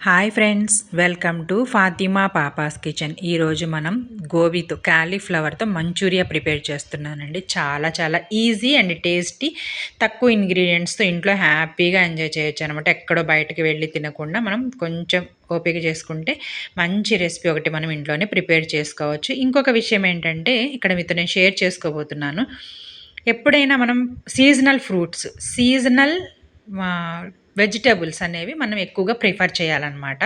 Hi friends welcome to Fatima papa's kitchen. ఈరోజు మనం గోబీతో క్యాలీఫ్లవర్తో Manchuria prepare చేస్తున్నానండి. చాలా చాలా ఈజీ అండ్ టేస్టీ. తక్కువ ఇంగ్రీడియంట్స్తో ఇంట్లో హ్యాపీగా ఎంజాయ్ చేయొచ్చు అనమాట ఎక్కడో బయటకు వెళ్ళి తినకుండా మనం కొంచెం ఓపిక చేసుకుంటే మంచి రెసిపీ ఒకటి మనం ఇంట్లోనే ప్రిపేర్ చేసుకోవచ్చు. ఇంకొక విషయం ఏంటంటే ఇక్కడ మీతో నేను షేర్ చేసుకోబోతున్నాను. ఎప్పుడైనా మనం సీజనల్ ఫ్రూట్స్ సీజనల్ వెజిటేబుల్స్ అనేవి మనం ఎక్కువగా ప్రిఫర్ చేయాలన్నమాట.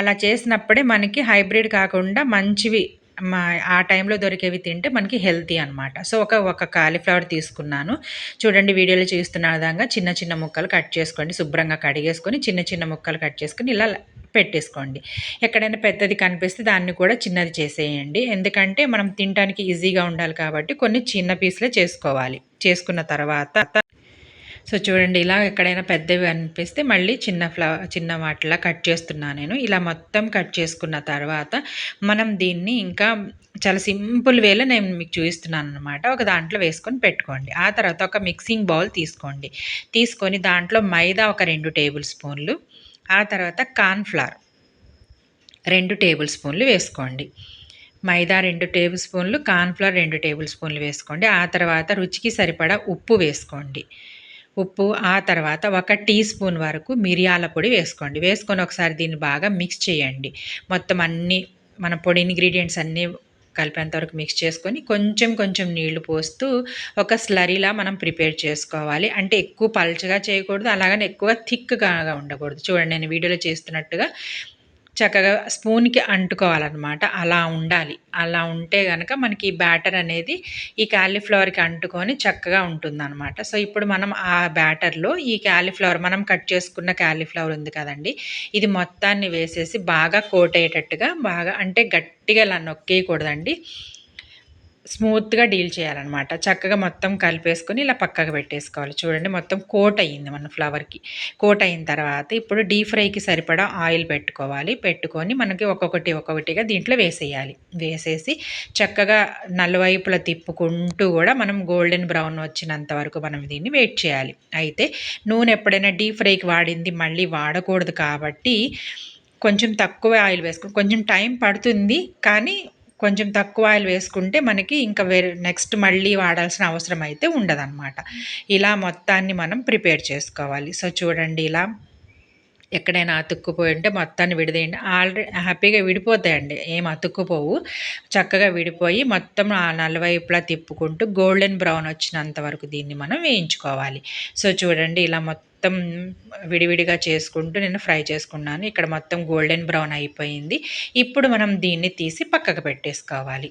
అలా చేసినప్పుడే మనకి హైబ్రిడ్ కాకుండా మంచివి మా ఆ టైంలో దొరికేవి తింటే మనకి హెల్తీ అనమాట సో ఒక ఒక కాలీఫ్లవర్ తీసుకున్నాను. చూడండి వీడియోలో చూస్తున్న విధంగా చిన్న చిన్న ముక్కలు కట్ చేసుకోండి. శుభ్రంగా కడిగేసుకొని చిన్న చిన్న ముక్కలు కట్ చేసుకొని ఇలా పెట్టేసుకోండి. ఎక్కడైనా పెద్దది కనిపిస్తే దాన్ని కూడా చిన్నది చేసేయండి. ఎందుకంటే మనం తినడానికి ఈజీగా ఉండాలి కాబట్టి కొన్ని చిన్న పీసులే చేసుకోవాలి. చేసుకున్న తర్వాత సో చూడండి ఇలా ఎక్కడైనా పెద్దవి అనిపిస్తే మళ్ళీ చిన్న ఫ్లవర్ చిన్న వాటిలా కట్ చేస్తున్నాను నేను. ఇలా మొత్తం కట్ చేసుకున్న తర్వాత మనం దీన్ని ఇంకా చాలా సింపుల్ వేలో నేను మీకు చూపిస్తున్నాను అనమాట ఒక దాంట్లో వేసుకొని పెట్టుకోండి. ఆ తర్వాత ఒక మిక్సింగ్ బౌల్ తీసుకోండి. తీసుకొని దాంట్లో మైదా ఒక రెండు టేబుల్ స్పూన్లు ఆ తర్వాత కార్న్ఫ్లవర్ రెండు టేబుల్ స్పూన్లు వేసుకోండి. మైదా రెండు టేబుల్ స్పూన్లు కార్న్ఫ్లవర్ రెండు టేబుల్ స్పూన్లు వేసుకోండి. ఆ తర్వాత రుచికి సరిపడా ఉప్పు వేసుకోండి. ఉప్పు ఆ తర్వాత ఒక టీ స్పూన్ వరకు మిరియాల పొడి వేసుకోండి. వేసుకొని ఒకసారి దీన్ని బాగా మిక్స్ చేయండి. మొత్తం అన్ని మన పొడి ఇంగ్రీడియంట్స్ అన్నీ కలిపేంత వరకు మిక్స్ చేసుకొని కొంచెం కొంచెం నీళ్ళు పోస్తూ ఒక స్లరీలా మనం ప్రిపేర్ చేసుకోవాలి. అంటే ఎక్కువ పల్చగా చేయకూడదు అలాగని ఎక్కువ థిక్గా ఉండకూడదు. చూడండి నేను వీడియోలో చేస్తున్నట్టుగా చక్కగా స్పూన్కి అంటుకోవాలన్నమాట. అలా ఉండాలి. అలా ఉంటే కనుక మనకి ఈ బ్యాటర్ అనేది ఈ క్యాలీఫ్లవర్కి అంటుకొని చక్కగా ఉంటుందన్నమాట. సో ఇప్పుడు మనం ఆ బ్యాటర్లో ఈ క్యాలీఫ్లవర్ మనం కట్ చేసుకున్న క్యాలీఫ్లవర్ ఉంది కదండి. ఇది మొత్తాన్ని వేసేసి బాగా కోట్ అయ్యేటట్టుగా బాగా అంటే గట్టిగా ఇలా నొక్కేయకూడదండి. స్మూత్గా డీల్ చేయాలన్నమాట. చక్కగా మొత్తం కలిపేసుకొని ఇలా పక్కకు పెట్టేసుకోవాలి. చూడండి మొత్తం కోట్ అయ్యింది మన ఫ్లవర్కి. కోట్ అయిన తర్వాత ఇప్పుడు డీప్ ఫ్రైకి సరిపడా ఆయిల్ పెట్టుకోవాలి. పెట్టుకొని మనకి ఒక్కొక్కటి ఒక్కొక్కటిగా దీంట్లో వేసేయాలి. వేసేసి చక్కగా నలువైపులా తిప్పుకుంటూ కూడా మనం గోల్డెన్ బ్రౌన్ వచ్చినంత వరకు మనం దీన్ని వెయిట్ చేయాలి. అయితే నూనె ఎప్పుడైనా డీప్ ఫ్రైకి వాడింది మళ్ళీ వాడకూడదు కాబట్టి కొంచెం తక్కువ ఆయిల్ వేసుకుని కొంచెం టైం పడుతుంది కానీ కొంచెం తక్కువ ఆయిల్ వేసుకుంటే మనకి ఇంకా వేరే నెక్స్ట్ మళ్ళీ వాడాల్సిన అవసరం అయితే ఉండదన్నమాట. ఇలా మొత్తాన్ని మనం ప్రిపేర్ చేసుకోవాలి. సో చూడండి ఇలా ఎక్కడైనా అతుక్కుపోయి ఉంటే మొత్తాన్ని విడిదేయండి. ఆల్రెడీ హ్యాపీగా విడిపోతాయండి. ఏం అతుక్కుపోవు. చక్కగా విడిపోయి మొత్తం ఆ నలువైపులా తిప్పుకుంటూ గోల్డెన్ బ్రౌన్ వచ్చినంత వరకు దీన్ని మనం వేయించుకోవాలి. సో చూడండి ఇలా మొత్తం మొత్తం విడివిడిగా చేసుకుంటూ నేను ఫ్రై చేసుకున్నాను. ఇక్కడ మొత్తం గోల్డెన్ బ్రౌన్ అయిపోయింది. ఇప్పుడు మనం దీన్ని తీసి పక్కకు పెట్టేసుకోవాలి.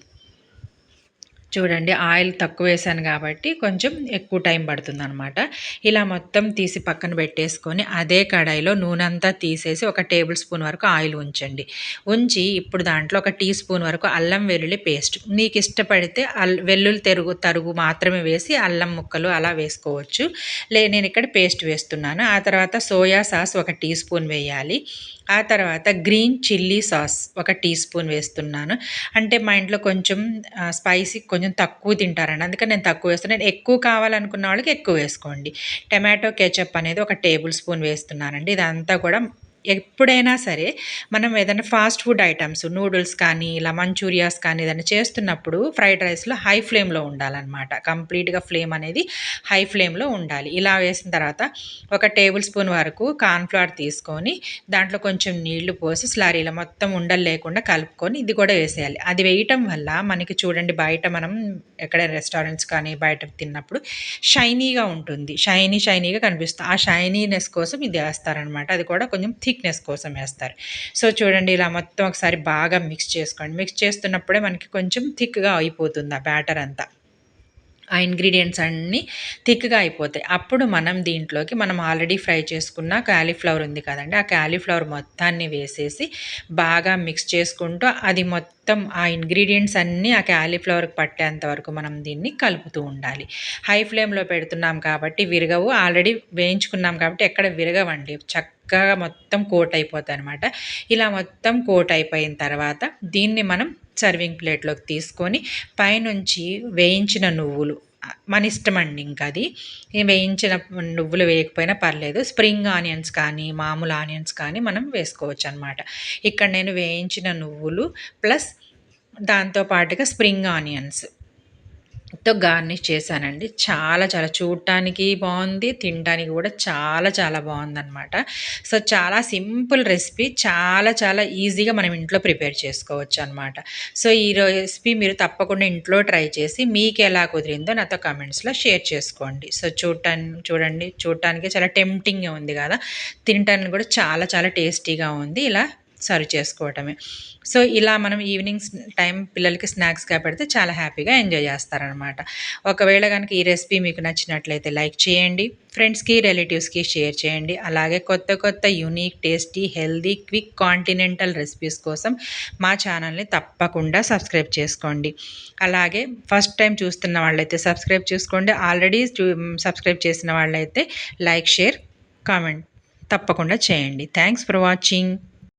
చూడండి ఆయిల్ తక్కువ వేసాను కాబట్టి కొంచెం ఎక్కువ టైం పడుతుంది అనమాట ఇలా మొత్తం తీసి పక్కన పెట్టేసుకొని అదే కడాయిలో నూనె అంతా తీసేసి ఒక టేబుల్ స్పూన్ వరకు ఆయిల్ ఉంచండి. ఉంచి ఇప్పుడు దాంట్లో ఒక టీ స్పూన్ వరకు అల్లం వెల్లుల్లి పేస్ట్. నీకు ఇష్టపడితే అల్ వెల్లుల్లి తెరుగు తరుగు మాత్రమే వేసి అల్లం ముక్కలు అలా వేసుకోవచ్చు. లే నేను ఇక్కడ పేస్ట్ వేస్తున్నాను. ఆ తర్వాత సోయా సాస్ ఒక టీ స్పూన్ వేయాలి. ఆ తర్వాత గ్రీన్ చిల్లీ సాస్ ఒక టీ స్పూన్ వేస్తున్నాను. అంటే మా ఇంట్లో కొంచెం స్పైసీ కొంచెం కొంచెం తక్కువ తింటారండి. అందుకని నేను తక్కువ వేస్తున్నాను ఎక్కువ కావాలనుకున్న వాళ్ళకి ఎక్కువ వేసుకోండి. టమాటో కెచప్ అనేది ఒక టేబుల్ స్పూన్ వేస్తున్నానండి. ఇదంతా కూడా ఎప్పుడైనా సరే మనం ఏదైనా ఫాస్ట్ ఫుడ్ ఐటమ్స్ నూడిల్స్ కానీ ఇలా మంచూరియాస్ కానీ ఏదైనా చేస్తున్నప్పుడు ఫ్రైడ్ రైస్లో హై ఫ్లేమ్లో ఉండాలన్నమాట. కంప్లీట్గా ఫ్లేమ్ అనేది హై ఫ్లేమ్లో ఉండాలి. ఇలా వేసిన తర్వాత ఒక టేబుల్ స్పూన్ వరకు కార్న్ఫ్లవర్ తీసుకొని దాంట్లో కొంచెం నీళ్ళు పోసి స్లారీలో మొత్తం ఉండలు లేకుండా కలుపుకొని ఇది కూడా వేసేయాలి. అది వేయటం వల్ల మనకి చూడండి బయట మనం ఎక్కడ రెస్టారెంట్స్ కానీ బయట తిన్నప్పుడు షైనీగా ఉంటుంది. షైనీ షైనీగా కనిపిస్తుంది. ఆ షైనీనెస్ కోసం ఇది వేస్తారనమాట అది కూడా కొంచెం థిక్నెస్ కోసం వేస్తారు. సో చూడండి ఇలా మొత్తం ఒకసారి బాగా మిక్స్ చేసుకోండి. మిక్స్ చేస్తున్నప్పుడే మనకి కొంచెం థిక్గా అయిపోతుంది ఆ బ్యాటర్ అంతా. ఆ ఇంగ్రీడియంట్స్ అన్నీ థిక్గా అయిపోతాయి. అప్పుడు మనం దీంట్లోకి మనం ఆల్రెడీ ఫ్రై చేసుకున్న క్యాలీఫ్లవర్ ఉంది కదండి ఆ క్యాలీఫ్లవర్ మొత్తాన్ని వేసేసి బాగా మిక్స్ చేసుకుంటూ అది మొత్తం ఆ ఇంగ్రీడియంట్స్ అన్నీ ఆ క్యాలీఫ్లవర్కి పట్టేంత వరకు మనం దీన్ని కలుపుతూ ఉండాలి. హై ఫ్లేమ్లో పెడుతున్నాం కాబట్టి విరగవు. ఆల్రెడీ వేయించుకున్నాం కాబట్టి ఎక్కడ విరగవండి. చక్క చక్కగా మొత్తం కోట్ అయిపోతాయి అనమాట ఇలా మొత్తం కోట్ అయిపోయిన తర్వాత దీన్ని మనం సర్వింగ్ ప్లేట్లోకి తీసుకొని పైనుంచి వేయించిన నువ్వులు మన ఇష్టం అండి ఇంకా అది. వేయించిన నువ్వులు వేయకపోయినా పర్లేదు. స్ప్రింగ్ ఆనియన్స్ కానీ మామూలు ఆనియన్స్ కానీ మనం వేసుకోవచ్చు అనమాట ఇక్కడ నేను వేయించిన నువ్వులు ప్లస్ దాంతో పాటుగా స్ప్రింగ్ ఆనియన్స్. తో గార్నిష్ చేశానండి. చాలా చాలా చూడటానికి బాగుంది తినడానికి కూడా చాలా చాలా బాగుందన్నమాట. సో చాలా సింపుల్ రెసిపీ చాలా చాలా ఈజీగా మనం ఇంట్లో ప్రిపేర్ చేసుకోవచ్చు అనమాట సో ఈ రెసిపీ మీరు తప్పకుండా ఇంట్లో ట్రై చేసి మీకు ఎలా కుదిరిందో నాతో కమెంట్స్లో షేర్ చేసుకోండి. సో చూడటానికి చూడండి చూడటానికి చాలా టెంప్టింగ్గా ఉంది కదా తినటానికి కూడా చాలా చాలా టేస్టీగా ఉంది. ఇలా సర్వ్ చేసుకోవటమే. సో ఇలా మనం ఈవినింగ్ టైం పిల్లలకి స్నాక్స్గా పెడితే చాలా హ్యాపీగా ఎంజాయ్ చేస్తారనమాట. ఒకవేళ కనుక ఈ రెసిపీ మీకు నచ్చినట్లయితే లైక్ చేయండి. ఫ్రెండ్స్కి రిలేటివ్స్కి షేర్ చేయండి. అలాగే కొత్త కొత్త unique tasty healthy quick continental recipes కోసం మా ఛానల్ని తప్పకుండా సబ్స్క్రైబ్ చేసుకోండి. అలాగే ఫస్ట్ టైం చూస్తున్న వాళ్ళైతే సబ్స్క్రైబ్ చేసుకోండి. ఆల్రెడీ సబ్స్క్రైబ్ చేసిన వాళ్ళైతే లైక్ షేర్ కామెంట్ తప్పకుండా చేయండి. Thanks for watching.